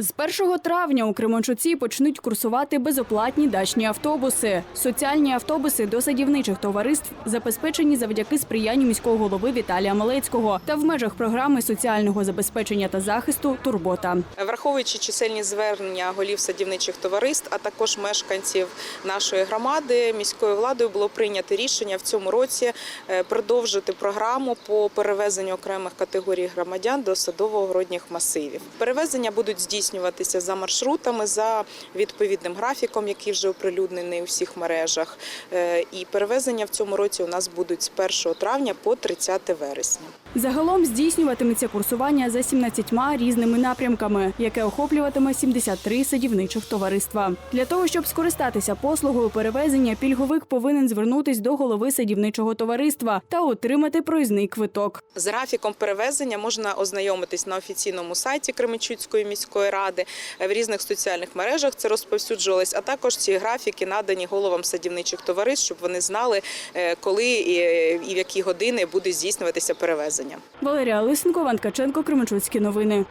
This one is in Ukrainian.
З 1 травня у Кременчуці почнуть курсувати безоплатні дачні автобуси. Соціальні автобуси до садівничих товариств забезпечені завдяки сприянню міського голови Віталія Малецького та в межах програми соціального забезпечення та захисту Турбота. Враховуючи чисельні звернення голів садівничих товариств, а також мешканців нашої громади, міською владою було прийнято рішення в цьому році е, продовжити програму по перевезенню окремих категорій громадян до садово-городніх масивів. Перевезення будуть здійснюватися за маршрутами, за відповідним графіком, який вже оприлюднений у всіх мережах. Е, І перевезення в цьому році у нас будуть з 1 травня по 30 вересня. Загалом здійснюватиметься курсування за 17 різними напрямками, яке охоплюватиме 73 садівничих товариства. Для того щоб скористатися послугою перевезення, пільговик повинен звернутись до голови садівничого товариства та отримати проїзний квиток. З графіком перевезення можна ознайомитись на офіційному сайті Кременчуцької міської ради. В різних соціальних мережах це розповсюджувалось, а також ці графіки надані головам садівничих товариств, щоб вони знали, е, коли і в які години буде здійснюватися перевезення. Валерія Лисенко, Іван Ткаченко, Кременчуцькі новини.